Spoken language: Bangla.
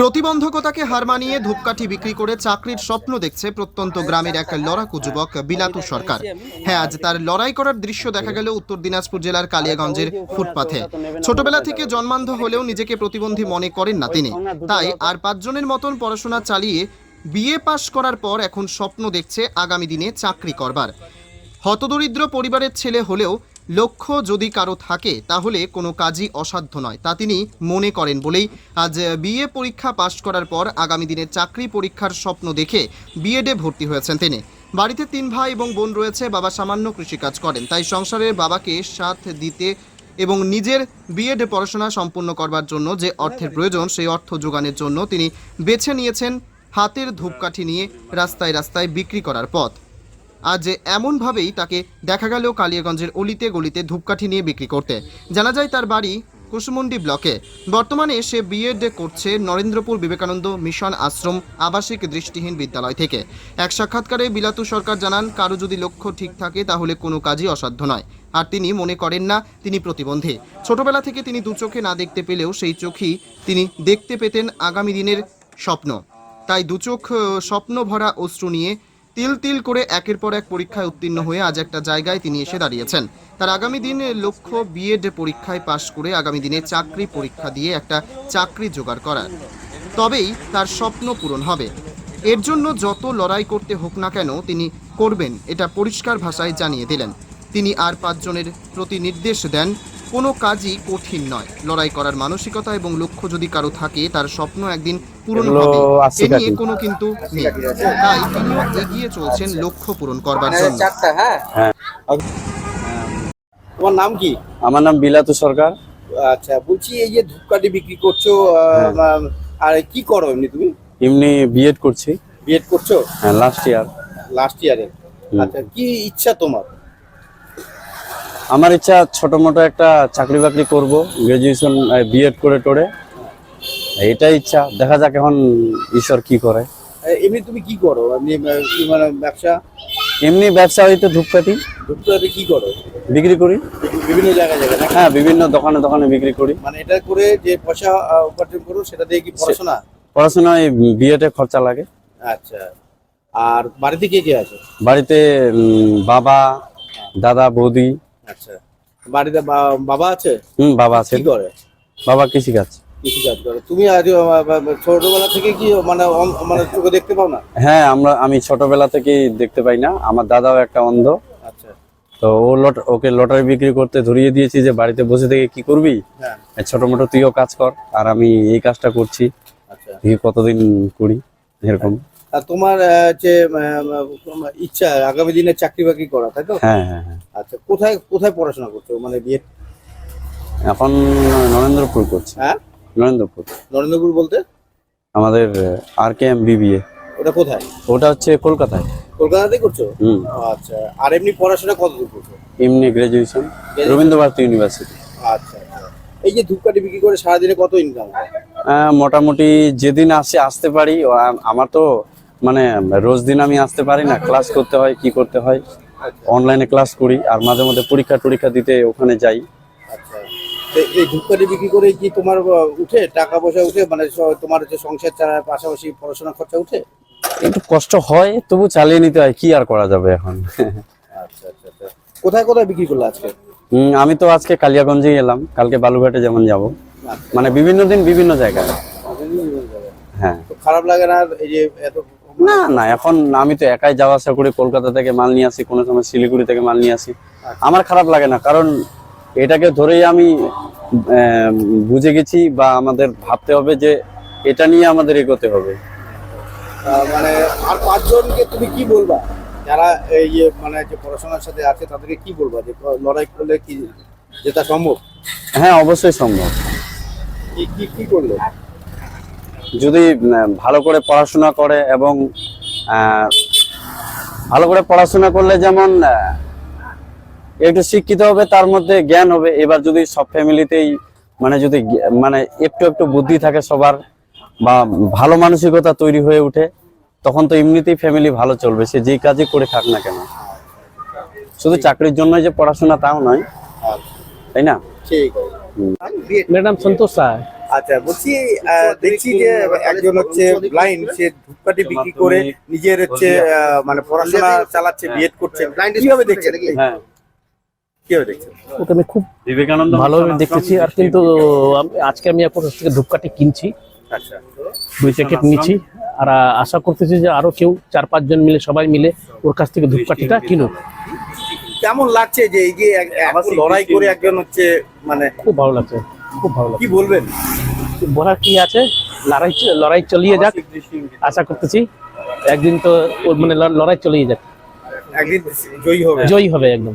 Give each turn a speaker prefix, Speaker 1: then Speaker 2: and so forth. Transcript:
Speaker 1: প্রতিবন্ধকতাকে হার মানিয়ে ধূপকাঠি বিক্রি করে চাকরির স্বপ্ন দেখছে প্রত্যন্ত গ্রামের এক লড়াকু যুবক বিলাতু সরকার। হ্যাঁ আজ তার লড়াই করার দৃশ্য দেখা গেল উত্তর দিনাজপুর জেলার কালিয়াগঞ্জের ফুটপাথে। ছোটবেলা থেকে জন্মান্ধ হলেও নিজেকে প্রতিবন্ধী মনে করেন না তিনি। তাই আর পাঁচজনের মতন পড়াশোনা চালিয়ে বিএ পাশ করার পর এখন স্বপ্ন দেখছে আগামী দিনে চাকরি করবার। হতদরিদ্র পরিবারের ছেলে হলেও লক্ষ্য যদি কারও থাকে, তাহলে কোনো কাজই অসাধ্য নয়, তা তিনি মনে করেন বলেই আজ বিএ পরীক্ষা পাশ করার পর আগামী দিনে চাকরি পরীক্ষার স্বপ্ন দেখে বিএডে ভর্তি হয়েছেন তিনি। বাড়িতে তিন ভাই এবং বোন রয়েছে, বাবা সামান্য কৃষিকাজ করেন। তাই সংসারের বাবাকে সাথ দিতে এবং নিজের বিএড পড়াশোনা সম্পূর্ণ করবার জন্য যে অর্থের প্রয়োজন, সেই অর্থ যোগানের জন্য তিনি বেছে নিয়েছেন হাতের ধূপকাঠি নিয়ে রাস্তায় রাস্তায় বিক্রি করার পথ। আজ এমনভাবেই তাকে দেখা গেল কালিয়াগঞ্জের অলিতে গলিতে ধূপকাঠি নিয়ে বিক্রি করতে। জানা যায় তার বাড়ি কুসুমুন্ডি ব্লকে। বর্তমানে সে বিএড করছে নরেন্দ্রপুর বিবেকানন্দ মিশন আশ্রম আবাসিক দৃষ্টিহীন বিদ্যালয় থেকে। এক সাক্ষাৎকারে বিলাতু সরকার জানান, কারও যদি লক্ষ্য ঠিক থাকে তাহলে কোনো কাজই অসাধ্য নয়। আর তিনি মনে করেন না, তিনি প্রতিবন্ধী। ছোটবেলা থেকে তিনি দু চোখে না দেখতে পেলেও সেই চোখই তিনি দেখতে পেতেন আগামী দিনের স্বপ্ন। তাই দুচোখ স্বপ্ন ভরা অশ্রু নিয়ে তিল তিল করে একের পর এক পরীক্ষায় উত্তীর্ণ হয়ে আজ একটা জায়গায় তিনি এসে দাঁড়িয়েছেন। তার আগামী দিনে লক্ষ্য বিএড পরীক্ষায় পাশ করে আগামী দিনে চাকরি পরীক্ষা দিয়ে একটা চাকরি জোগাড় করার। তবেই তার স্বপ্ন পূরণ হবে। এর জন্য যত লড়াই করতে হোক না কেন তিনি করবেন, এটা পরিষ্কার ভাষায় জানিয়ে দিলেন। তিনি আর পাঁচজনের প্রতি নির্দেশ দেন কোনো কাজই কঠিন নয়। লড়াই করার মানসিকতা এবং লক্ষ্য যদি কারও থাকে তার স্বপ্ন একদিন পূরণ হবে। এ নিয়ে কোনো কিন্তু নেই। তাই তিনিও এগিয়ে চলছেন লক্ষ্য পূরণ করবার জন্য।
Speaker 2: হ্যাঁ।
Speaker 3: হ্যাঁ।
Speaker 2: তোমার নাম কি?
Speaker 3: আমার নাম বিলাতু সরকার।
Speaker 2: আচ্ছা বলছি এই যে ধূপকাঠি বিক্রি করছ আহ,
Speaker 3: হ্যাঁ।
Speaker 2: আর কি করো এমনি তুমি?
Speaker 3: এমনি বিএড করছি।
Speaker 2: বিএড করছ?
Speaker 3: হ্যাঁ লাস্ট ইয়ার
Speaker 2: লাস্ট ইয়ারে আচ্ছা কি ইচ্ছা তোমার?
Speaker 3: আমার ইচ্ছা ছোট মোটো একটা চাকরি বাকরি করব গ্রাজুয়েশন বিএড করে টোরে। এটাই ইচ্ছা দেখা যাক এখন ঈশ্বর কি করে।
Speaker 2: এমনি তুমি কি করো? এমনি মানে ব্যবসা?
Speaker 3: এমনি ব্যবসা হইতে ধূপকাঠি।
Speaker 2: ধূপকাঠি কি করো?
Speaker 3: বিক্রি করি।
Speaker 2: বিভিন্ন জায়গায় জায়গায়
Speaker 3: হ্যাঁ বিভিন্ন দোকানে দোকানে বিক্রি করি।
Speaker 2: মানে এটা করে যে পয়সা উপার্জন করো সেটা দিয়ে কি পড়াশোনা?
Speaker 3: পড়াশোনা পড়াশোনায় বিএডে খরচা লাগে।
Speaker 2: আচ্ছা। আর বাড়িতে কে কে আছে?
Speaker 3: বাড়িতে বাবা দাদা বৌদি
Speaker 2: আচ্ছা। বাড়িতে বাবা আছে?
Speaker 3: হুম বাবা আছে।
Speaker 2: কি করে?
Speaker 3: বাবা কৃষিকাজ।
Speaker 2: কৃষি কাজ করে। তুমি আজ ছোটবেলা থেকে কি মানে মানে চোখে দেখতে পাও না?
Speaker 3: হ্যাঁ আমরা আমি ছোটবেলা থেকেই দেখতে পাই না। আমার দাদাও একটা অন্ধ।
Speaker 2: আচ্ছা।
Speaker 3: তো ও লট ওকে লটারি বিক্রি করতে ধরিয়ে দিয়েছি যে বাড়িতে বসে থেকে কি করবি?
Speaker 2: হ্যাঁ।
Speaker 3: ছোট মোটো তুইও কাজ কর। আর আমি এই কাজটা করছি।
Speaker 2: আচ্ছা।
Speaker 3: কতদিন করি এরকম।
Speaker 2: তোমার যে ইচ্ছা আগামী দিনে চাকরি বাকরি করা তাই তো?
Speaker 3: হ্যাঁ হ্যাঁ হ্যাঁ।
Speaker 2: আচ্ছা কোথায় কোথায় পড়াশোনা করছ? মানে বিয়ে?
Speaker 3: এখন নরেন্দ্রপুর করছি।
Speaker 2: হ্যাঁ?
Speaker 3: নরেন্দ্রপুর।
Speaker 2: নরেন্দ্রপুর বলতে?
Speaker 3: আমাদের আর কে এম বিবিএ
Speaker 2: ওটা কোথায়?
Speaker 3: ওটা হচ্ছে কলকাতায়।
Speaker 2: কলকাতাতেই করছ?
Speaker 3: হুম।
Speaker 2: আচ্ছা আর এমনি পড়াশোনা কত দূর করছ?
Speaker 3: এমনি গ্রাজুয়েশন রবীন্দ্র ভারতী ইউনিভার্সিটি
Speaker 2: আচ্ছা আচ্ছা। এই যে ধূপকাঠি বিক্রি করে সারাদিনে কত ইনকাম হয়?
Speaker 3: মোটামুটি যেদিন আসে আসতে পারি। আমার তো মানে রোজ দিন আমি আসতে পারি না ক্লাস করতে হয় কি করতে হয়? অনলাইনে ক্লাস করি আর মাঝে মধ্যে পরীক্ষা টরীক্ষা দিতে ওখানে যাই।
Speaker 2: আচ্ছা। এই ধূপকাঠি বিক্রি করে কি তোমার উঠে? টাকা পয়সা উঠে? মানে তোমার হচ্ছে সংসার চালার পাশাপাশি পড়াশোনা খরচা উঠে?
Speaker 3: একটু কষ্ট হয় তবু চালিয়ে নিতে হয় কি আর করা যাবে এখন?
Speaker 2: আচ্ছা আচ্ছা আচ্ছা। কোথায় কোথায় বিক্রি করলে আজকে?
Speaker 3: আমি তো আজকে কালিয়াগঞ্জেই এলাম কালকে বালুঘাটে যেমন যাব। মানে বিভিন্ন দিন বিভিন্ন জায়গায়। হ্যাঁ।
Speaker 2: তো খারাপ লাগে না এই যে এত
Speaker 3: না না এখন আমি তো একাই যাওয়া আসা করি কলকাতা থেকে মাল নিয়ে আসি কোনো সময় শিলিগুড়ি থেকে মাল নিয়ে আসি। আমার খারাপ লাগে না কারণ এটাকে ধরেই আমি বুঝে গেছি বা আমাদের ভাবতে হবে যে এটা নিয়ে আমাদের এগোতে হবে।
Speaker 2: মানে আর পাঁচজনকে তুমি কি বলবা? যারা এই মানে যে পড়াশোনার সাথে আছে তাদেরকে কি বলবা? যে লড়াই করলে কি যেটা সম্ভব?
Speaker 3: হ্যাঁ অবশ্যই সম্ভব।
Speaker 2: কি কি করলে?
Speaker 3: যদি ভালো করে পড়াশোনা করে এবং ভালো করে পড়াশোনা করলে যেমন একটু শিক্ষিত হবে তার মধ্যে জ্ঞান হবে। এবার যদি সব ফ্যামিলিতেই মানে যদি মানে একটু একটু বুদ্ধি থাকে সবার বা ভালো মানসিকতা তৈরি হয়ে উঠে তখন তো এমনিতেই ফ্যামিলি ভালো চলবে। সে যে কাজই করে থাক না কেন। শুধু চাকরির জন্য যে পড়াশোনা তাও নয়। হ্যাঁ। তাই না?
Speaker 4: Madam Santosh sir.
Speaker 2: আচ্ছা বলছি দেখছি যে একজন হচ্ছে ব্লাইন্ড সে ধূপকাঠি বিক্রি করে নিজের হচ্ছে আহ, মানে পড়াশোনা চালাচ্ছে বিএড করছে। কীভাবে দেখছেন?
Speaker 3: হ্যাঁ।
Speaker 2: কীভাবে দেখছেন?
Speaker 4: ওকে আমি খুব
Speaker 3: বিবেকানন্দ
Speaker 4: দেখতেছি আর কিন্তু আজকে আমি আপনার থেকে ধূপকাঠি কিনছি।
Speaker 2: আচ্ছা।
Speaker 4: দুই প্যাকেট নিচ্ছি আর আশা করতেছি যে আরও কেউ চার পাঁচজন মিলে সবাই মিলে ওর কাছ থেকে ধূপকাঠিটা কিনুক।
Speaker 2: কেমন লাগছে যে এই যে লড়াই করে একজন হচ্ছে মানে
Speaker 4: খুব ভালো লাগছে। খুব ভালো লাগছে।
Speaker 2: কি বলবেন?
Speaker 4: বলার কি আছে? লড়াই লড়াই চলিয়ে যাক। আশা করতেছি একদিন তো মানে লড়াই চলিয়ে যাক।
Speaker 2: একদিন জয়ী হবে।
Speaker 4: জয়ী হবে একদম।